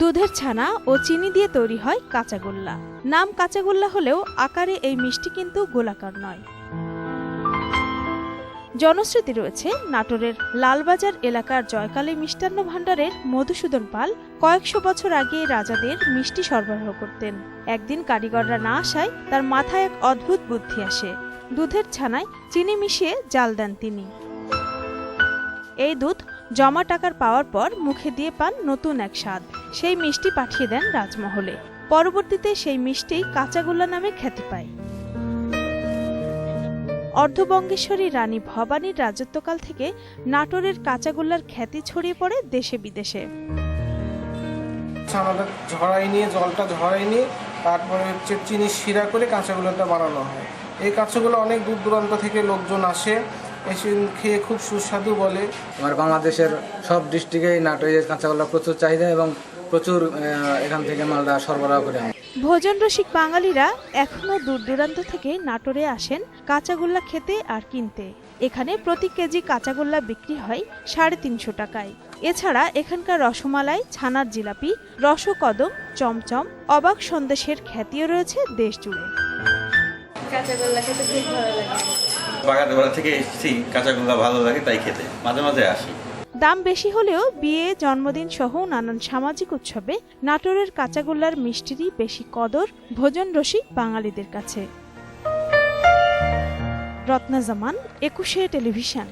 দুধের ছানা ও চিনি দিয়ে তৈরি হয় কাঁচাগোল্লা। নাম কাঁচাগোল্লা হলেও আকারে এই মিষ্টি কিন্তু গোলাকার নয়। জনশ্রুতি রয়েছে, নাটোরের লালবাজার এলাকার জয়কালী মিষ্টান্ন ভাণ্ডারের মধুসূদন পাল কয়েকশো বছর আগে রাজাদের মিষ্টি সরবরাহ করতেন। একদিন কারিগররা না আসায় তার মাথায় এক অদ্ভুত বুদ্ধি আসে। দুধের ছানায় চিনি মিশিয়ে জাল দেন তিনি। এই দুধ জমা টাকার পাওয়ার পর মুখে দিয়ে পান নতুন এক স্বাদ। সেই মিষ্টি পাঠিয়ে দেন রাজমহলে। পরবর্তীতে সেই মিষ্টি কাঁচাগোল্লা নামে খ্যাতি পায়। অর্ধবঙ্গেশ্বরী রানী ভবানীর রাজত্বকাল থেকে নাটোরের কাঁচাগোল্লার খ্যাতি ছড়িয়ে পড়ে দেশে বিদেশে। ছানাটা ঝরাই নিয়ে জলটা ঝরাই নিয়ে তারপরে হচ্ছে চিনি শিরা করে কাঁচাগুলোটা বানানো হয়। এই কাঁচাগুলো অনেক দূর দূরান্ত থেকে লোকজন আসে এসে খেয়ে খুব সুস্বাদু বলে। আমার বাংলাদেশের সব ডিস্ট্রিক্টেই নাটোরের কাঁচাগোল্লা প্রচুর চাহিদা এবং প্রচুর এখান থেকে মালদা সরবরাহ করে ভোজন রসিক বাঙালিরা এখনও দূর দূরান্ত থেকে নাটোরে আসেন কাঁচাগোল্লা খেতে আর কিনতে। এখানে প্রতি কেজি কাঁচাগোল্লা বিক্রি হয় সাড়ে তিনশো টাকায়। এছাড়া এখানকার রসমালাই ছানার জিলাপি রসকদম চমচম অবাক সন্দেশের খ্যাতিও রয়েছে দেশ জুড়ে কাঁচাগোল্লা খেতে খুব ভালো লাগে। থেকে এসেছি কাঁচাগোল্লা ভালো লাগে তাই খেতে। মাঝে মাঝে আসি। দাম বেশি হলেও বিয়ে, জন্মদিন সহ নানান সামাজিক উৎসবে নাটোরের কাঁচাগোল্লার মিষ্টিরই বেশি কদর, ভোজন রসিক বাঙালিদের কাছে। রত্নাজামান একুশে টেলিভিশন।